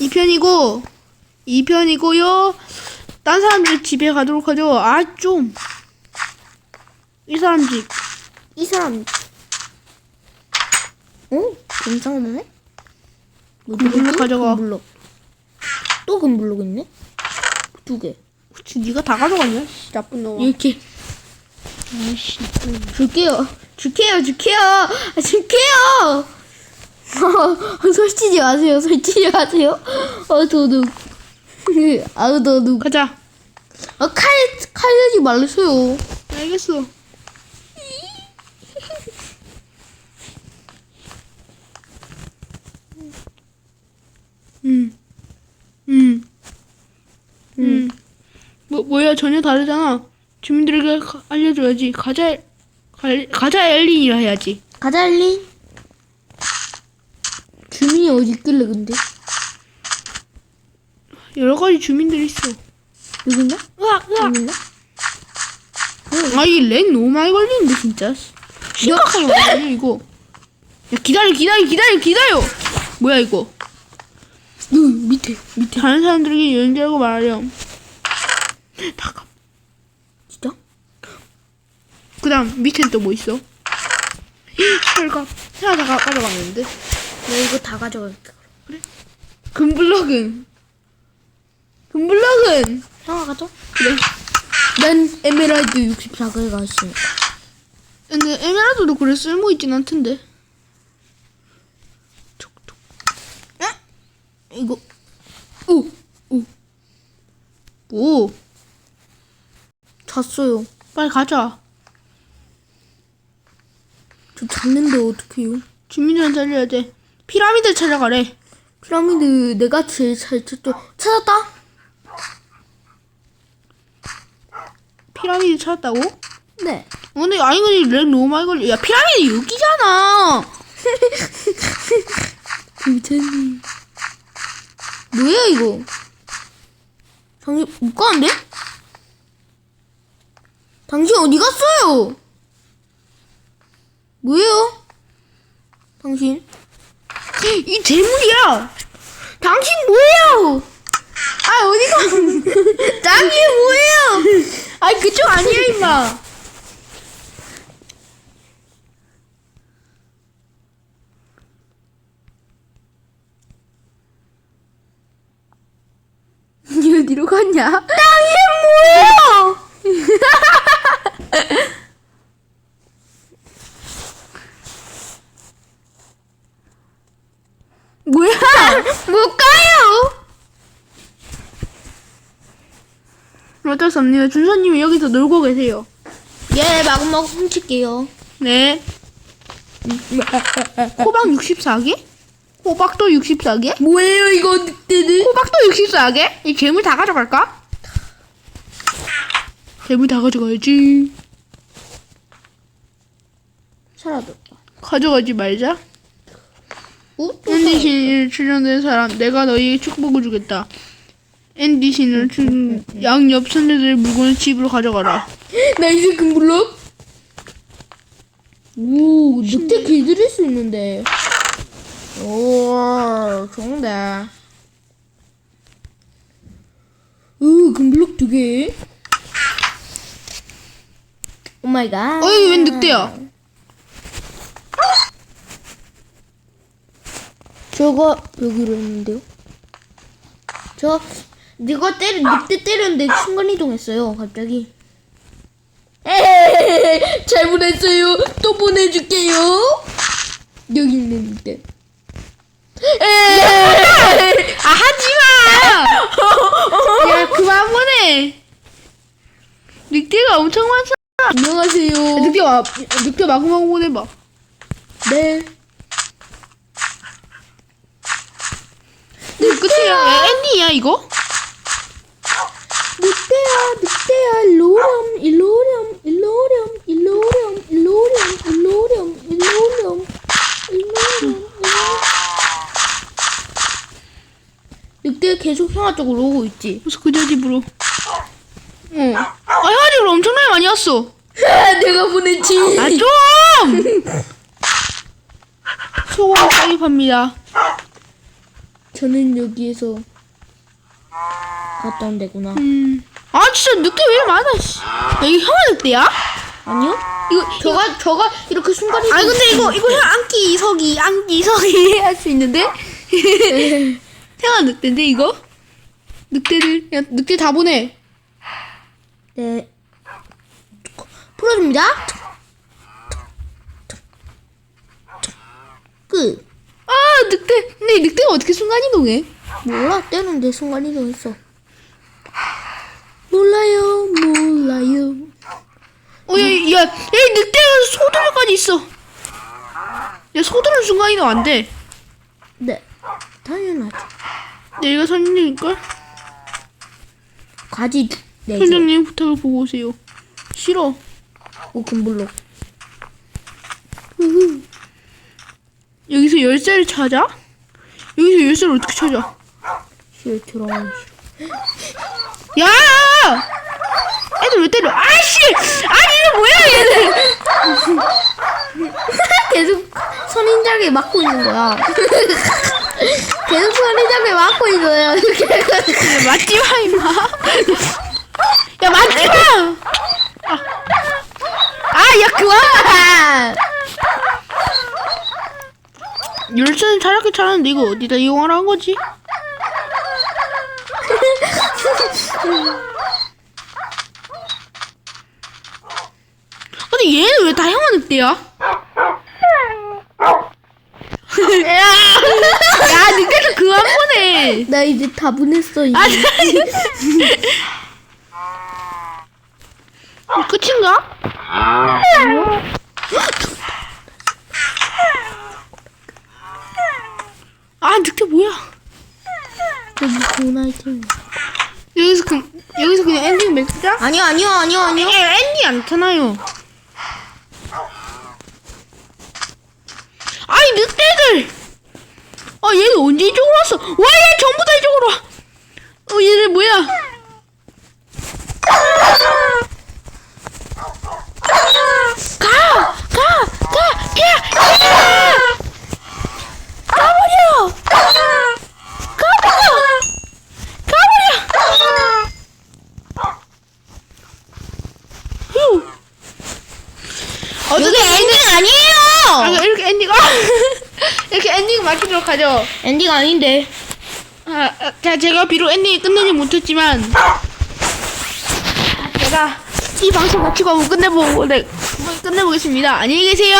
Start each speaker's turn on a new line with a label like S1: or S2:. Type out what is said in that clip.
S1: 2편이고 2편이고요. 딴 사람들 집에 가도록 하죠. 아 좀. 이 사람 집.
S2: 이 사람. 어? 괜찮네? 뭐
S1: 금블럭 가져가.
S2: 금블럭. 또 금블럭 있네? 두 개.
S1: 혹시 네가 다 가져갔냐? 씨, 나쁜 놈아.
S2: 이렇게.
S1: 아이씨.
S2: 줄게요. 줄게요, 줄게요. 아, 줄게요. 솔치지 마세요, 솔치지 마세요. 어, 도둑. 아우, 도둑.
S1: 가자.
S2: 아, 칼, 칼 들지 말으세요.
S1: 알겠어. 음. 음. 음. 뭐 뭐야 전혀 다르잖아. 주민들에게 가- 알려줘야지. 가자 가, 가자 엘린이라 해야지.
S2: 가자, 엘리. 주민이 어디 있길래, 근데?
S1: 여러 가지 주민들이 있어.
S2: 있나?
S1: 으악 으악.
S2: 있나?
S1: 아이렉 너무 많이 걸리는데 진짜. 심각하게 걸려 이거. 야 기다려 기다려 기다려 기다려. 뭐야 이거?
S2: 여기 밑에.
S1: 밑에 다른 사람들에게 연결하고 말하렴. 다가.
S2: 진짜?
S1: 그 다음 밑에 또뭐 있어? 철갑. 하나 다 가- 가져갔는데.
S2: 나 이거 다 가져갈게.
S1: 금블럭은. 금블럭은.
S2: 형아 가져?
S1: 그래.
S2: 난 에메랄드 64개가 있으니까.
S1: 근데 에메랄드도 그래 쓸모 있진 않던데. 톡톡.
S2: 이거
S1: 오. 오. 오.
S2: 잤어요.
S1: 빨리 가자.
S2: 저 잤는데 어떡해요?
S1: 주민들한테 알려야 돼. 피라미드 찾아가래.
S2: 피라미드 내가 제일 잘 찾죠. 찾았다.
S1: 피라미드 찾았다고?
S2: 네.
S1: 어, 근데 아니 근데 렉 너무 많이 걸려. 야 피라미드 여기잖아.
S2: 괜찮니? 뭐야 이거? 당신 못 가는데? 당신 어디 갔어요? 뭐예요? 당신?
S1: 이 대물이야.
S2: 당신 뭐예요? 아 어디가? 당신 뭐예요?
S1: 아니 그쪽 아니야 임마.
S2: 니 어디로 갔냐? 당신 뭐예요?
S1: 뭐야?
S2: 못 가요.
S1: 어쩔 수 없네요. 준서님이 여기서 놀고 계세요.
S2: 예 마구마구 훔칠게요.
S1: 네. 호박 64개? 호박도 64개?
S2: 뭐예요 이거 늑대들?
S1: 호박도 64개? 이 괴물 다 가져갈까? 괴물 다 가져가야지.
S2: 사라졌다.
S1: 가져가지 말자. 앤디신을 출연된 사람, 내가 너희에게 축복을 주겠다. 앤디신을 출, 양옆 선대들의 물건을 집으로 가져가라.
S2: 사라졌다. 나이스 금블럭. 오 늑대 길들일 수 있는데. 오 좋은데. 으 금블럭 두 개. 오 마이 갓.
S1: 어이, 웬 늑대야?
S2: 저거 여기로 있는데요. 저 네가 때려 늑대 때렸는데 순간 이동했어요. 갑자기. 에헤헤헤 잘못했어요. 또 보내줄게요. 여기 있는 늑대. 에헤헤헤
S1: 아, 하지 마! 야, 그만 보내! 늑대가 엄청 많잖아.
S2: 안녕하세요.
S1: 늑대 와, 늑대 마구마구 보내봐.
S2: 네.
S1: 네, 끝이야. 야, 엔딩이야, 이거?
S2: 늑대야 늑대야 일로렴 일로렴 일로렴 일로렴 일로렴 일로렴 일로렴 일로렴 늑대 계속 형아 쪽으로 오고 있지
S1: 그래서 그저 집으로. 어. 아, 형아 집으로 엄청나게 많이 왔어.
S2: 내가 보냈지
S1: 아, 좀! 소금 빨리 팝니다.
S2: 저는 여기에서 갔다 온 데구나.
S1: 음. 아 진짜 늑대 왜 이렇게 많아? 씨. 야, 이거 형아 늑대야?
S2: 아니요?
S1: 이거
S2: 저가 저가 이렇게 순간이.
S1: 아 근데 이거 이거 형 안기 이석이 안기 이석이 할 수 있는데? 형아 늑대인데 이거? 늑대들 야 늑대 다 보내.
S2: 네. 풀어줍니다. 끝.
S1: 아 늑대 근데 이 늑대가 어떻게 순간 이동해?
S2: 몰라 때는 내 순간 이동했어.
S1: 몰라요 몰라요. 어야야 야, 이 늑대가 소들까지 있어. 야 소들은 순간 이동 안 돼.
S2: 네. 당연하죠.
S1: 내가 선생님 걸
S2: 가지 네 개.
S1: 선생님 부탁을 보고 오세요. 싫어.
S2: 오.
S1: 우후. 여기서 열쇠를 찾아? 여기서 열쇠를 어떻게 찾아?
S2: 싫어 들어가기 싫어.
S1: 야! 애들 왜 때려? 아씨! 아니 이거 뭐야 얘들?
S2: 계속 선인장에 맞고 있는 거야. 계속 선인장에 맞고 있어요. 이렇게.
S1: 야, 맞지 마 임마. 야 맞지 마. 아, 아, 야 그만. 열쇠는 잘하게 찾았는데 이거 어디다 이용하라는 거지? 근데 얘는 왜 다 형아 늑대야? 야, 야, 늑대도 그만 보내.
S2: 나 이제 다 보냈어 이제.
S1: 아니. 끝인가? 아, 늑대 뭐야?
S2: 좋은 아이템.
S1: 여기서 그 여기서 그냥 엔딩 맺자?
S2: 아니요 아니요 아니요 아니요.
S1: 예, 엔딩 않잖아요. 아이 늑대들! 아 얘는 언제 이쪽으로 왔어? 와 얘 전부 다 이쪽으로 와. 어 얘들 뭐야? 가! 가! 가! 가! 가! 가버려! 가버려! 가버려! 휴.
S2: 여기 엔딩 아니에요.
S1: 아, 이렇게 엔딩, 아! 이렇게 엔딩 맞추도록 하죠.
S2: 엔딩 아닌데.
S1: 아, 아, 자, 제가 비록 엔딩이 끝내지 못했지만, 제가 이 방송 마치고 끝내보고, 네, 끝내보겠습니다. 안녕히 계세요!